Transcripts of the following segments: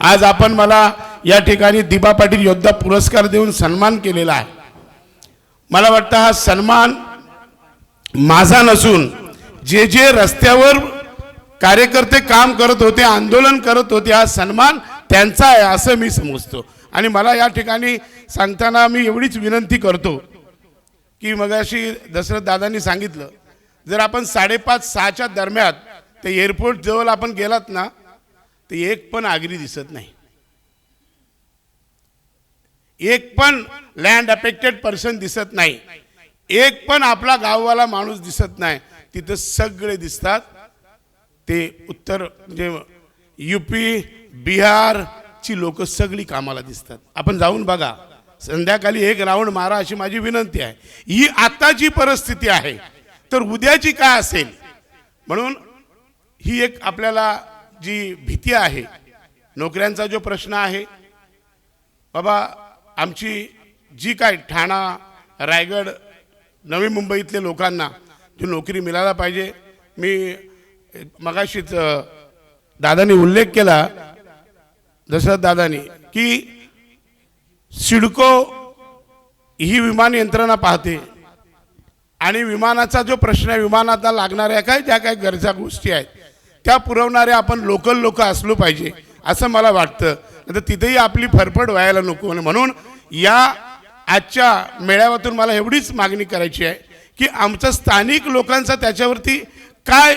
आज आपण मला या ठिकाणी दिबा पाटील योद्धा पुरस्कार देऊन सन्मान केलेला आहे. मला वाटतं हा सन्मान माझा नसून जे जे रस्त्यावर कार्यकर्ते काम करत होते आंदोलन करत होते हा सन्मान त्यांचा आहे असं मी समजतो. आणि मला या ठिकाणी सांगताना मी एवढीच विनंती करतो की मगाशी दशरथ दादांनी सांगितलं जर आपण साडेपाच सहाच्या दरम्यान ते एअरपोर्ट जवळ आपण गेलात ना तर एक पण आगरी दिसत नाही. एक पण लँड अफेक्टेड पर्सन दिसत नाही. एक पण आपला गाववाला माणूस दिसत नाही. तिथं सगळे दिसतात. ते उत्तर म्हणजे युपी बिहारची लोक सगळी कामाला दिसतात. आपण जाऊन बघा. संध्याकाळी एक राऊंड मारा अशी माझी विनंती आहे. ही आताची परिस्थिती आहे. तर उद्याची काय असेल? म्हणून ही एक आपल्याला जी भीती आहे नोकऱ्यांचा जो प्रश्न आहे बाबा आमची जी काय ठाणा रायगड नवी मुंबईतले लोकांना जी नोकरी मिळायला पाहिजे मी मगाशीच दादानी दादांनी उल्लेख केला दशरथ दादानी की सिडको ही विमान यंत्रणा पाहते आणि विमानाचा जो प्रश्न आहे विमानाला लागणाऱ्या काय ज्या काही गरजा गोष्टी आहेत त्या पुरवणारे आपण लोकल लोक असलो पाहिजे असं मला वाटतं. तर तिथेही आपली फरफड व्हायला नको. आणि म्हणून या आजच्या मेळाव्यातून मला एवढीच मागणी करायची आहे की आमचं स्थानिक लोकांचा त्याच्यावरती काय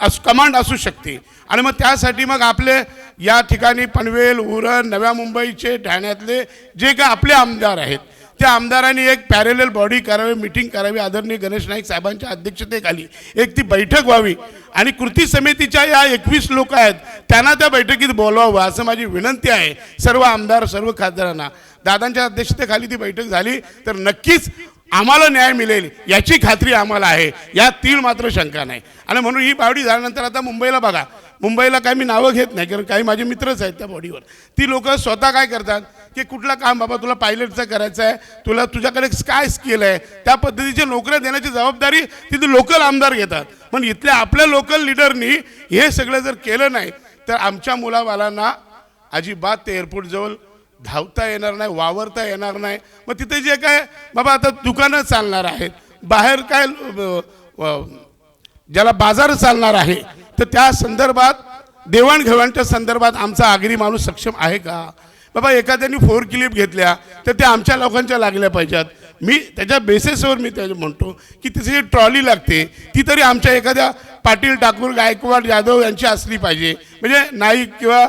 अस कमांड असू शकते. आणि मग त्यासाठी मग आपले या ठिकाणी पनवेल उरण नव्या मुंबईचे ठाण्यातले जे काय आपले आमदार आहेत त्या आमदारांनी एक पॅरेलल बॉडी करावी मिटिंग करावी आदरणीय गणेश नाईक साहेबांच्या अध्यक्षतेखाली एक ती बैठक व्हावी. आणि कृती समितीच्या या एकवीस लोक आहेत त्यांना त्या बैठकीत बोलवावं असं माझी विनंती आहे. सर्व आमदार सर्व खासदारांना. दादांच्या अध्यक्षतेखाली ती बैठक झाली तर नक्कीच आम्हाला न्याय मिळेल याची खात्री आम्हाला आहे. यात तीळ मात्र शंका नाही. आणि म्हणून ही बावडी झाल्यानंतर आता मुंबईला बघा. मुंबईला काही मी नावं घेत नाही कारण काही माझे मित्रच आहेत त्या बॉडीवर ती लोक स्वतः काय करतात की कुठलं काम बाबा तुला पायलटचं करायचं आहे तुला तुझ्याकडे काय स्किल आहे त्या पद्धतीच्या नोकऱ्या देण्याची जबाबदारी तिथे लोकल आमदार घेतात. पण इथल्या आपल्या लोकल लिडरनी हे सगळं जर केलं नाही तर आमच्या मुलाबालांना अजिबात ते एअरपोर्टजवळ धावता येणार नाही वावरता येणार नाही. मग तिथे जे काय बाबा आता दुकानं चालणार आहेत बाहेर काय ज्याला बाजार चालणार आहे तर त्या संदर्भात देवाणघेवाणच्या संदर्भात आमचा आगरी माणूस सक्षम आहे का? बाबा एखाद्याने फोर क्लिप घेतल्या तर त्या आमच्या लोकांच्या लागल्या पाहिजेत. मी त्याच्या बेसिसवर मी त्याच्या म्हणतो की तिची जी ट्रॉली लागते ती तरी आमच्या एखाद्या पाटील ठाकूर गायकवाड यादव यांची असली पाहिजे. म्हणजे नाईक किंवा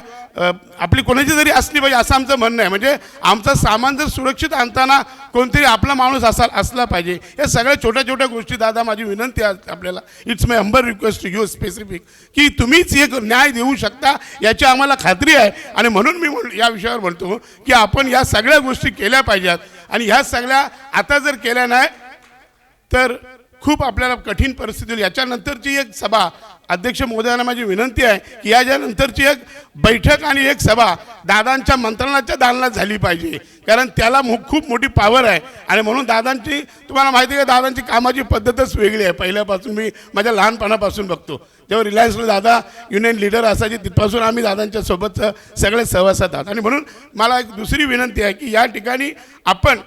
आपली कोणाची जरी असली पाहिजे असं आमचं म्हणणं आहे. म्हणजे आमचं सामान जर सुरक्षित आणताना कोणतरी आपला माणूस असा असला पाहिजे. या सगळ्या छोट्या छोट्या गोष्टी दादा माझी विनंती आहे आपल्याला. It's my humble request to you specific की तुम्हीच एक न्याय देऊ शकता याची आम्हाला खात्री आहे. आणि म्हणून मी म्हण या विषयावर म्हणतो की आपण या सगळ्या गोष्टी केल्या पाहिजेत. आणि ह्या सगळ्या आता जर केल्या नाही तर खूप आपल्याला कठीण परिस्थिती होईल. याच्यानंतरची एक सभा अध्यक्ष महोदयांना माझी विनंती आहे की याच्यानंतरची एक बैठक आणि एक सभा दादांच्या मंत्रणाच्या दालनात झाली पाहिजे. कारण त्याला मो खूप मोठी पॉवर आहे. आणि म्हणून दादांची तुम्हाला माहिती आहे का दादांची कामाची पद्धतच वेगळी आहे. पहिल्यापासून मी माझ्या लहानपणापासून बघतो. जेव्हा रिलायन्सला दादा युनियन लीडर असायचे तिथपासून आम्ही दादांच्या सोबतचं सगळे सहवासात आहात. आणि म्हणून मला एक दुसरी विनंती आहे की या ठिकाणी आपण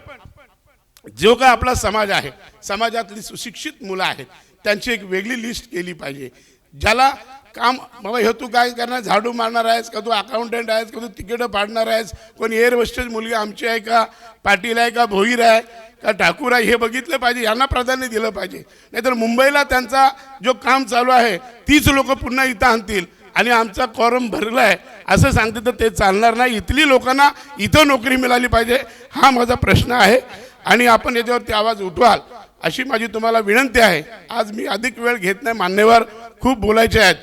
जो काय आपला समाज आहे समाजातली सुशिक्षित मुलं आहेत त्यांची एक वेगळी लिस्ट केली पाहिजे. ज्याला काम बाबा हे तू काय करणार? झाडू मारणार आहेस का? तू अकाउंटंट आहेस का? तू तिकीटं पाडणार आहेस? कोण एअरवस्टेज मुलगी आमची आहे का? पाटील आहे का? भोईर आहे का? ठाकूर आहे? हे बघितलं पाहिजे. यांना प्राधान्य दिलं पाहिजे. नाहीतर मुंबईला त्यांचा जो काम चालू आहे तीच लोक पुन्हा इथं आणतील. आणि आमचा कॉरम भरला आहे असं सांगते तर ते चालणार नाही. इथली लोकांना इथं नोकरी मिळाली पाहिजे. हा माझा प्रश्न आहे. आणि आपण याच्यावरती आवाज उठवाल. अशी माझी तुम्हाला विनंती आहे. आज मी अधिक वेळ घेत नाही. मान्यवर खूप बोलायचे आहेत.